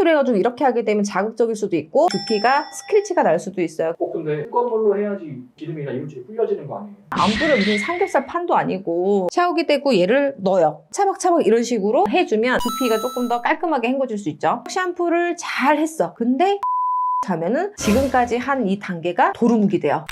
손끝으로 해가지고 이렇게 하게 되면 자극적일 수도 있고 두피가 스크래치가 날 수도 있어요. 어 근데 뚜껑물로 해야지 기름이나 이물질이 불려지는 거 아니에요? 안 뿌려 무슨 삼겹살 판도 아니고 샤워기 떼고 얘를 넣어요. 차박차박 이런 식으로 해주면 두피가 조금 더 깔끔하게 헹궈질 수 있죠. 샴푸를 잘 했어. 근데 자면은 지금까지 한 이 단계가 도루묵이 돼요.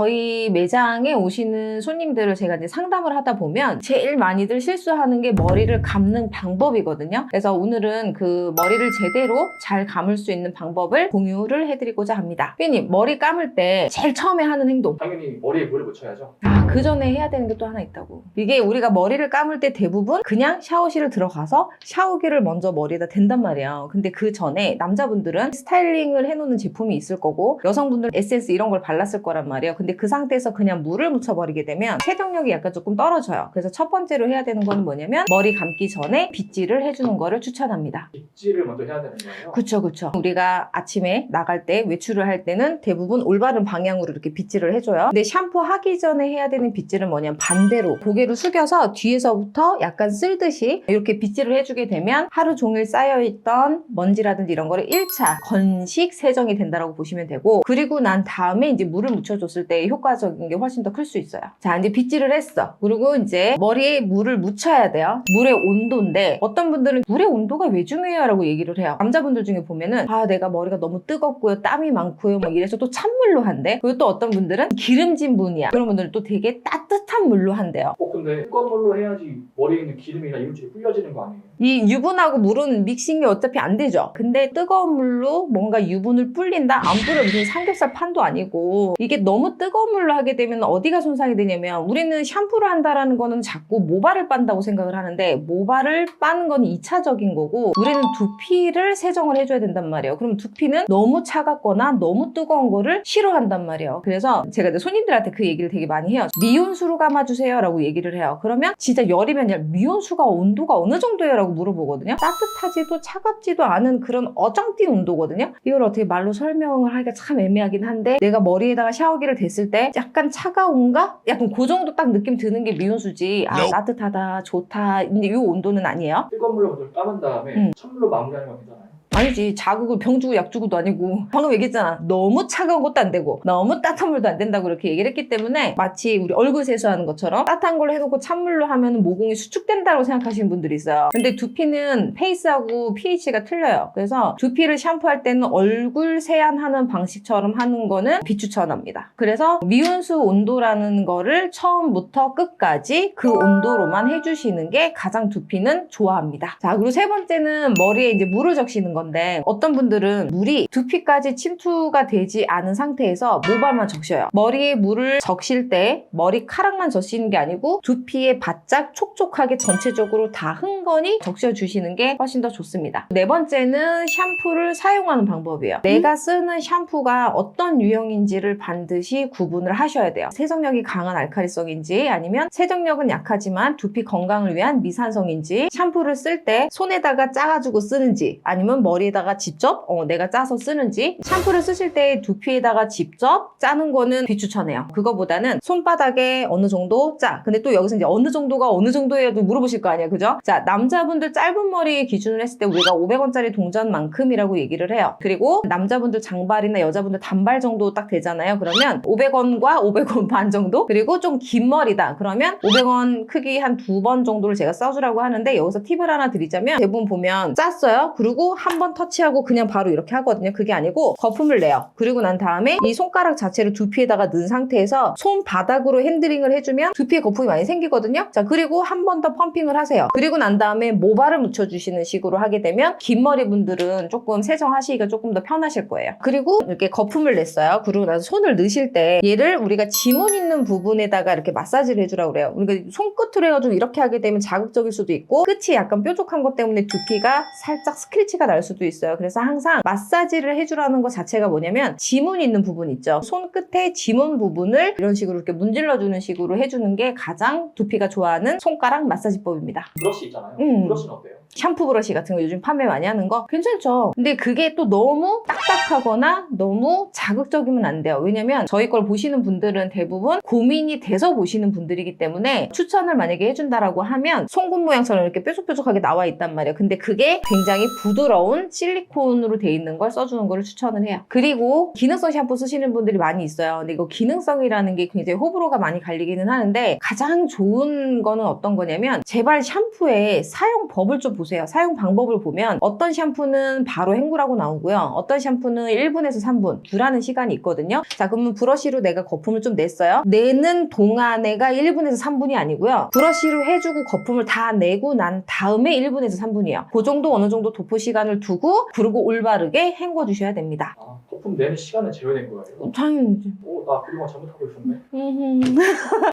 저희 매장에 오시는 손님들을 제가 이제 상담을 하다 보면 제일 많이들 실수하는 게 머리를 감는 방법이거든요. 그래서 오늘은 그 머리를 제대로 잘 감을 수 있는 방법을 공유를 해드리고자 합니다. 피님, 머리 감을 때 제일 처음에 하는 행동. 당연히 머리에 물을 묻혀야죠. 아, 그 전에 해야 되는 게 또 하나 있다고. 이게 우리가 머리를 감을 때 대부분 그냥 샤워실을 들어가서 샤워기를 먼저 머리에다 댄단 말이에요. 근데 그 전에 남자분들은 스타일링을 해놓는 제품이 있을 거고 여성분들은 에센스 이런 걸 발랐을 거란 말이에요. 근데 그 상태에서 그냥 물을 묻혀버리게 되면 세정력이 약간 조금 떨어져요. 그래서 첫 번째로 해야 되는 거는 뭐냐면 머리 감기 전에 빗질을 해주는 거를 추천합니다. 빗질을 먼저 해야 되는 거예요. 그쵸, 그쵸. 우리가 아침에 나갈 때, 외출을 할 때는 대부분 올바른 방향으로 이렇게 빗질을 해줘요. 근데 샴푸 하기 전에 해야 되는 빗질은 뭐냐면 반대로 고개를 숙여서 뒤에서부터 약간 쓸듯이 이렇게 빗질을 해주게 되면 하루 종일 쌓여있던 먼지라든지 이런 거를 1차 건식 세정이 된다고 보시면 되고 그리고 난 다음에 이제 물을 묻혀줬을 때 효과적인 게 훨씬 더 클 수 있어요. 자, 이제 빗질을 했어. 그리고 이제 머리에 물을 묻혀야 돼요. 물의 온도인데 어떤 분들은 물의 온도가 왜 중요해요? 라고 얘기를 해요. 남자분들 중에 보면은 아, 내가 머리가 너무 뜨겁고요. 땀이 많고요. 막 이래서 또 찬물로 한대. 그리고 또 어떤 분들은 기름진 분이야. 그런 분들은 또 되게 따뜻한 물로 한대요. 어 근데 뚜껑물로 해야지 머리에 있는 기름이나 이물질이 불려지는 거 아니에요? 이 유분하고 물은 믹싱이 어차피 안 되죠. 근데 뜨거운 물로 뭔가 유분을 불린다? 안 불려 무슨 삼겹살 판도 아니고 이게 너무 뜨거운 물로 하게 되면 어디가 손상이 되냐면 우리는 샴푸를 한다라는 거는 자꾸 모발을 빤다고 생각을 하는데 모발을 빠는 건 2차적인 거고 우리는 두피를 세정을 해줘야 된단 말이에요. 그럼 두피는 너무 차갑거나 너무 뜨거운 거를 싫어한단 말이에요. 그래서 제가 손님들한테 그 얘기를 되게 많이 해요. 미온수로 감아주세요 라고 얘기를 해요. 그러면 진짜 열이면 미온수가 온도가 어느 정도예요? 라고 물어보거든요. 따뜻하지도 차갑지도 않은 그런 어정뛴 온도거든요. 이걸 어떻게 말로 설명을 하기가 참 애매하긴 한데 내가 머리에다가 샤워기를 댔을 때 약간 차가운가? 약간 그 정도 딱 느낌 드는 게 미온수지. 아. 따뜻하다 좋다. 근데 이 온도는 아니에요. 뜨거운 물로 먼저 감은 다음에 음. 찬물로 마무리하는 건 괜찮아요? 아니지. 자극을 병 주고 약 주고도 아니고. 방금 얘기했잖아. 너무 차가운 것도 안 되고 너무 따뜻한 물도 안 된다고 이렇게 얘기를 했기 때문에 마치 우리 얼굴 세수하는 것처럼 따뜻한 걸로 해놓고 찬물로 하면 모공이 수축된다고 생각하시는 분들이 있어요. 근데 두피는 페이스하고 pH가 틀려요. 그래서 두피를 샴푸할 때는 얼굴 세안하는 방식처럼 하는 거는 비추천합니다. 그래서 미온수 온도라는 거를 처음부터 끝까지 그 온도로만 해주시는 게 가장 두피는 좋아합니다. 자 그리고 세 번째는 머리에 이제 물을 적시는 건데 어떤 분들은 물이 두피까지 침투가 되지 않은 상태에서 모발만 적셔요. 머리에 물을 적실 때 머리카락만 적시는 게 아니고 두피에 바짝 촉촉하게 전체적으로 다 흥건히 적셔 주시는 게 훨씬 더 좋습니다. 네 번째는 샴푸를 사용하는 방법이에요. 내가 쓰는 샴푸가 어떤 유형인지를 반드시 구분을 하셔야 돼요. 세정력이 강한 알카리성인지 아니면 세정력은 약하지만 두피 건강을 위한 미산성인지 샴푸를 쓸 때 손에다가 짜가지고 쓰는지 아니면 머리에다가 직접 어, 내가 짜서 쓰는지 샴푸를 쓰실 때 두피에다가 직접 짜는 거는 비추천해요. 그거보다는 손바닥에 어느 정도 짜. 근데 또 여기서 이제 어느 정도가 어느 정도예요? 또 물어보실 거 아니에요. 그죠? 자, 남자분들 짧은 머리 기준으로 했을 때 우리가 500원짜리 동전만큼이라고 얘기를 해요. 그리고 남자분들 장발이나 여자분들 단발 정도 딱 되잖아요. 그러면 500원과 500원 반 정도? 그리고 좀 긴 머리다. 그러면 500원 크기 한 두 번 정도를 제가 써주라고 하는데 여기서 팁을 하나 드리자면 대부분 보면 짰어요. 그리고 한번 터치하고 그냥 바로 이렇게 하거든요. 그게 아니고 거품을 내요. 그리고 난 다음에 이 손가락 자체를 두피에다가 넣은 상태에서 손바닥으로 핸들링을 해주면 두피에 거품이 많이 생기거든요. 자, 그리고 한 번 더 펌핑을 하세요. 그리고 난 다음에 모발을 묻혀주시는 식으로 하게 되면 긴 머리 분들은 조금 세정하시기가 조금 더 편하실 거예요. 그리고 이렇게 거품을 냈어요. 그리고 나서 손을 넣으실 때 얘를 우리가 지문 있는 부분에다가 이렇게 마사지를 해주라고 그래요. 우리가 손끝으로 해가지고 이렇게 하게 되면 자극적일 수도 있고 끝이 약간 뾰족한 것 때문에 두피가 살짝 스크래치가 날 수도 있어요. 그래서 항상 마사지를 해주라는 것 자체가 뭐냐면 지문 있는 부분 있죠. 손끝에 지문 부분을 이런 식으로 이렇게 문질러주는 식으로 해주는 게 가장 두피가 좋아하는 손가락 마사지법입니다. 브러쉬 있잖아요. 음. 브러쉬는 어때요? 샴푸 브러쉬 같은 거 요즘 판매 많이 하는 거 괜찮죠. 근데 그게 또 너무 딱딱하거나 너무 자극적이면 안 돼요. 왜냐면 저희 걸 보시는 분들은 대부분 고민이 돼서 보시는 분들이기 때문에 추천을 만약에 해준다라고 하면 송곳 모양처럼 이렇게 뾰족뾰족하게 나와 있단 말이에요. 근데 그게 굉장히 부드러운 실리콘으로 돼 있는 걸 써주는 거를 추천을 해요. 그리고 기능성 샴푸 쓰시는 분들이 많이 있어요. 근데 이거 기능성이라는 게 굉장히 호불호가 많이 갈리기는 하는데 가장 좋은 거는 어떤 거냐면 제발 샴푸의 사용법을 좀 보세요. 사용 방법을 보면 어떤 샴푸는 바로 헹구라고 나오고요. 어떤 샴푸는 1분에서 3분 두라는 시간이 있거든요. 자 그러면 브러쉬로 내가 거품을 좀 냈어요. 내는 동안에가 1분에서 3분이 아니고요. 브러쉬로 해주고 거품을 다 내고 난 다음에 1분에서 3분이에요. 그 정도 어느 정도 도포 시간을 두고 그리고 올바르게 헹궈 주셔야 됩니다. 아, 거품 내는 시간은 제외된 거예요. 당연히. 오, 나 그동안 잘못하고 있었네. 음흠.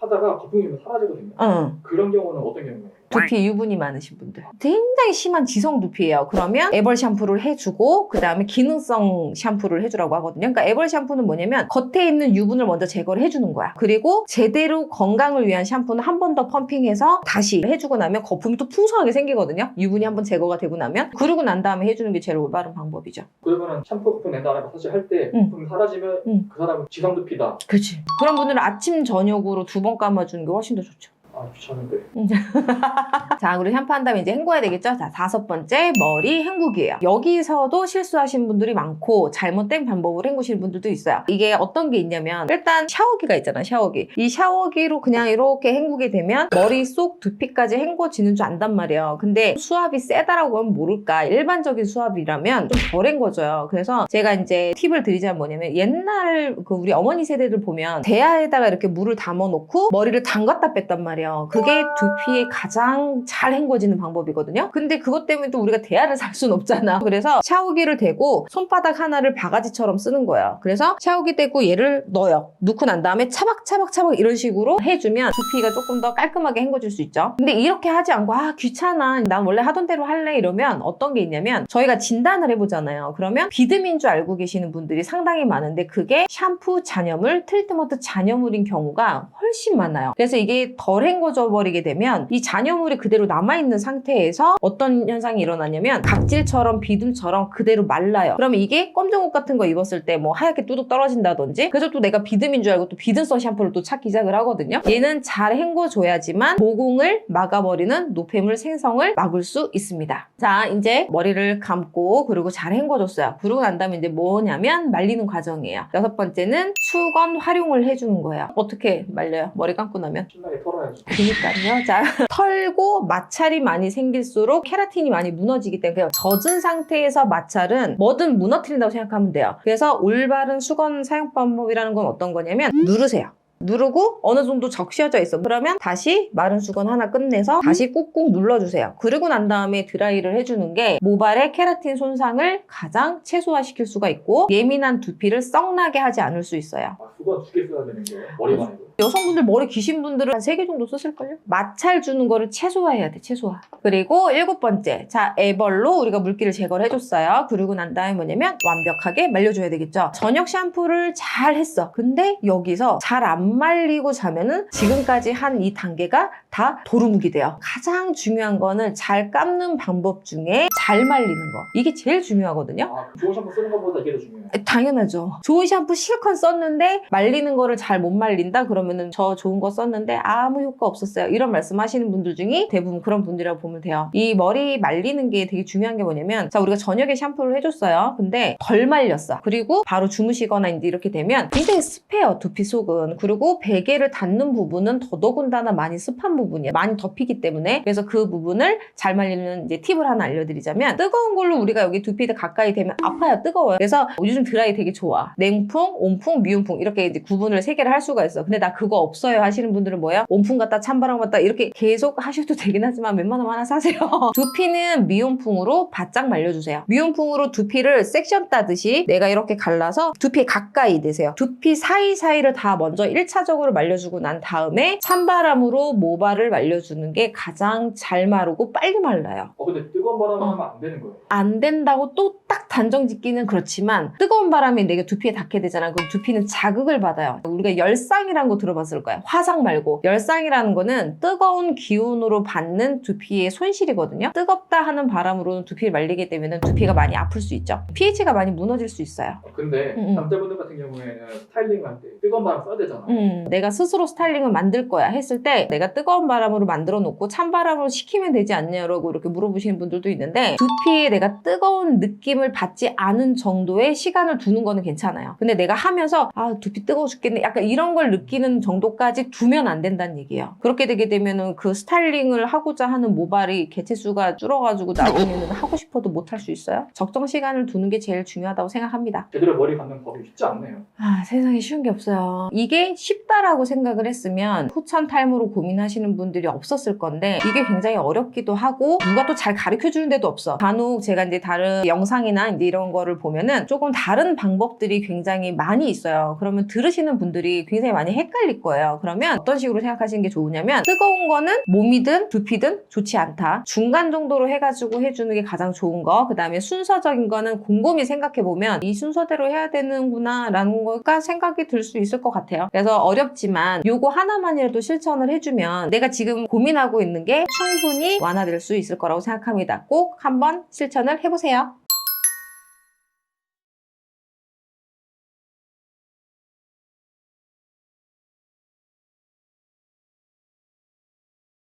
하다가 거품이 사라지거든요. 어. 그런 경우는 어떤 경우예요? 두피 유분이 많으신 분들. 굉장히 심한 지성 두피예요. 그러면 에벌 샴푸를 해주고 그 다음에 기능성 샴푸를 해주라고 하거든요. 그러니까 에벌 샴푸는 뭐냐면 겉에 있는 유분을 먼저 제거를 해주는 거야. 그리고 제대로 건강을 위한 샴푸는 한 번 더 펌핑해서 다시 해주고 나면 거품이 또 풍성하게 생기거든요. 유분이 한 번 제거가 되고 나면. 그러고 난 다음에 해주는 게 제일 올바른 방법이죠. 그러면은 샴푸 거품 낸 다음에 마사지 할때 응. 사라지면 응. 그 사람은 지상두피다. 그치. 그런 분들은 아침 저녁으로 두 번 감아주는 게 훨씬 더 좋죠 아 귀찮은데. 자, 그리고 샴푸 한 다음에 이제 헹궈야 되겠죠? 자, 다섯 번째, 머리 헹구기예요. 여기서도 실수하신 분들이 많고, 잘못된 방법으로 헹구시는 분들도 있어요. 이게 어떤 게 있냐면, 일단 샤워기가 있잖아, 샤워기. 이 샤워기로 그냥 이렇게 헹구게 되면, 머릿속 두피까지 헹궈지는 줄 안단 말이에요. 근데 수압이 세다라고 하면 모를까? 일반적인 수압이라면 좀 덜 헹궈져요. 그래서 제가 이제 팁을 드리자면 뭐냐면, 옛날 그 우리 어머니 세대들 보면, 대야에다가 이렇게 물을 담아놓고, 머리를 담갔다 뺐단 말이에요. 그게 두피에 가장 잘 헹궈지는 방법이거든요. 근데 그것 때문에 또 우리가 대야를 살 수는 없잖아. 그래서 샤워기를 대고 손바닥 하나를 바가지처럼 쓰는 거예요. 그래서 샤워기 대고 얘를 넣어요. 넣고 난 다음에 차박차박차박 이런 식으로 해주면 두피가 조금 더 깔끔하게 헹궈질 수 있죠. 근데 이렇게 하지 않고 아 귀찮아. 난 원래 하던 대로 할래 이러면 어떤 게 있냐면 저희가 진단을 해보잖아요. 그러면 비듬인 줄 알고 계시는 분들이 상당히 많은데 그게 샴푸 잔여물, 트리트먼트 잔여물인 경우가 훨씬 많아요. 그래서 이게 덜 헹 궈져 버리게 되면 이 잔여물이 그대로 남아있는 상태에서 어떤 현상이 일어나냐면 각질처럼 비듬처럼 그대로 말라요. 그러면 이게 검정 옷 같은 거 입었을 때 뭐 하얗게 뚜둑 떨어진다든지 그래서 또 내가 비듬인 줄 알고 또 비듬성 샴푸를 또 찾기 시작을 하거든요. 얘는 잘 헹궈줘야지만 모공을 막아버리는 노폐물 생성을 막을 수 있습니다. 자 이제 머리를 감고 그리고 잘 헹궈줬어요. 그러고 난 다음에 이제 뭐냐면 말리는 과정이에요. 여섯 번째는 수건 활용을 해주는 거예요. 어떻게 말려요? 머리 감고 나면? 신나게 털어야죠. 그니까요. 자, 털고 마찰이 많이 생길수록 케라틴이 많이 무너지기 때문에 젖은 상태에서 마찰은 뭐든 무너뜨린다고 생각하면 돼요. 그래서 올바른 수건 사용 방법이라는 건 어떤 거냐면 누르세요. 누르고 어느 정도 적셔져 있어. 그러면 다시 마른 수건 하나 끝내서 다시 꾹꾹 눌러주세요. 그리고 난 다음에 드라이를 해주는 게 모발의 케라틴 손상을 가장 최소화시킬 수가 있고 예민한 두피를 썩나게 하지 않을 수 있어요. 아 수건 두개 써야 되는? 머리만 해도. 여성분들 머리 기신 분들은 한 3개 정도 쓰실걸요? 마찰 주는 거를 최소화해야 돼, 최소화. 그리고 일곱 번째. 자, 애벌로 우리가 물기를 제거를 해줬어요. 그리고 난 다음에 뭐냐면 완벽하게 말려줘야 되겠죠? 저녁 샴푸를 잘 했어. 근데 여기서 잘안 말리고 자면은 지금까지 한 이 단계가 다 도루묵이 돼요. 가장 중요한 거는 잘 감는 방법 중에 잘 말리는 거. 이게 제일 중요하거든요. 아 좋은 샴푸 쓰는 것보다 이게 더 중요해요. 당연하죠. 좋은 샴푸 실컷 썼는데 말리는 거를 잘 못 말린다 그러면은 저 좋은 거 썼는데 아무 효과 없었어요. 이런 말씀 하시는 분들 중에 대부분 그런 분들이라고 보면 돼요. 이 머리 말리는 게 되게 중요한 게 뭐냐면 자 우리가 저녁에 샴푸를 해줬어요. 근데 덜 말렸어. 그리고 바로 주무시거나 이제 이렇게 되면 굉장히 습해요 두피 속은. 그리고 베개를 닿는 부분은 더더군다나 많이 습한 부분이에요. 많이 덮이기 때문에 그래서 그 부분을 잘 말리는 이제 팁을 하나 알려드리자면 뜨거운 걸로 우리가 여기 두피에 가까이 되면 아파요. 뜨거워요. 그래서 요즘 드라이 되게 좋아. 냉풍, 온풍, 미온풍 이렇게 이제 구분을 세 개를 할 수가 있어. 근데 나 그거 없어요 하시는 분들은 뭐예요? 온풍 같다, 찬바람 같다 이렇게 계속 하셔도 되긴 하지만 웬만하면 하나 사세요. 두피는 미온풍으로 바짝 말려주세요. 미온풍으로 두피를 섹션 따듯이 내가 이렇게 갈라서 두피에 가까이 대세요. 두피 사이사이를 다 먼저 1차적으로 말려주고 난 다음에 찬바람으로 모발을 말려주는 게 가장 잘 마르고 빨리 말라요. 어 근데 뜨거운 바람을 어. 하면 안 되는 거예요. 안 된다고 또 딱 단정 짓기는 그렇지만 뜨거운 바람이 내가 두피에 닿게 되잖아. 그럼 두피는 자극을 받아요. 우리가 열상이라는 거 들어봤을 거야. 화상 말고. 열상이라는 거는 뜨거운 기운으로 받는 두피의 손실이거든요. 뜨겁다 하는 바람으로는 두피를 말리게 되면 두피가 많이 아플 수 있죠. pH가 많이 무너질 수 있어요. 근데 음, 음. 남자분들 같은 경우에는 스타일링 할 때 뜨거운 바람 써야 되잖아. 음, 내가 스스로 스타일링을 만들 거야 했을 때 내가 뜨거운 바람으로 만들어 놓고 찬 바람으로 식히면 되지 않냐라고 이렇게 물어보시는 분들도 있는데 두피에 내가 뜨거운 느낌을 받지 않은 정도의 시간을 두는 거는 괜찮아요. 근데 내가 하면서 아 두피 뜨거워 죽겠네 약간 이런 걸 느끼는 정도까지 두면 안 된다는 얘기예요. 그렇게 되게 되면은 그 스타일링을 하고자 하는 모발이 개체수가 줄어가지고 나중에는 하고 싶어도 못 할 수 있어요. 적정 시간을 두는 게 제일 중요하다고 생각합니다. 제대로 머리 감는 법이 쉽지 않네요. 아, 세상에 쉬운 게 없어요. 이게 쉽다라고 생각을 했으면 후천 탈모로 고민하시는 분들이 없었을 건데 이게 굉장히 어렵기도 하고 누가 또 잘 가르쳐 주는 데도 없어. 간혹 제가 이제 다른 영상이나 이제 이런 거를 보면은 조금 다른 방법들이 굉장히 많이 있어요. 그러면 들으시는 분들이 굉장히 많이 헷갈릴 거예요. 그러면 어떤 식으로 생각하시는 게 좋으냐면 뜨거운 거는 몸이든 두피든 좋지 않다. 중간 정도로 해가지고 해주는 게 가장 좋은 거. 그 다음에 순서적인 거는 곰곰이 생각해 보면 이 순서대로 해야 되는구나 라는 거가 생각이 들 수 있을 것 같아요. 그래서 어렵지만 요거 하나만이라도 실천을 해주면 내가 지금 고민하고 있는 게 충분히 완화될 수 있을 거라고 생각합니다. 꼭 한번 실천을 해보세요.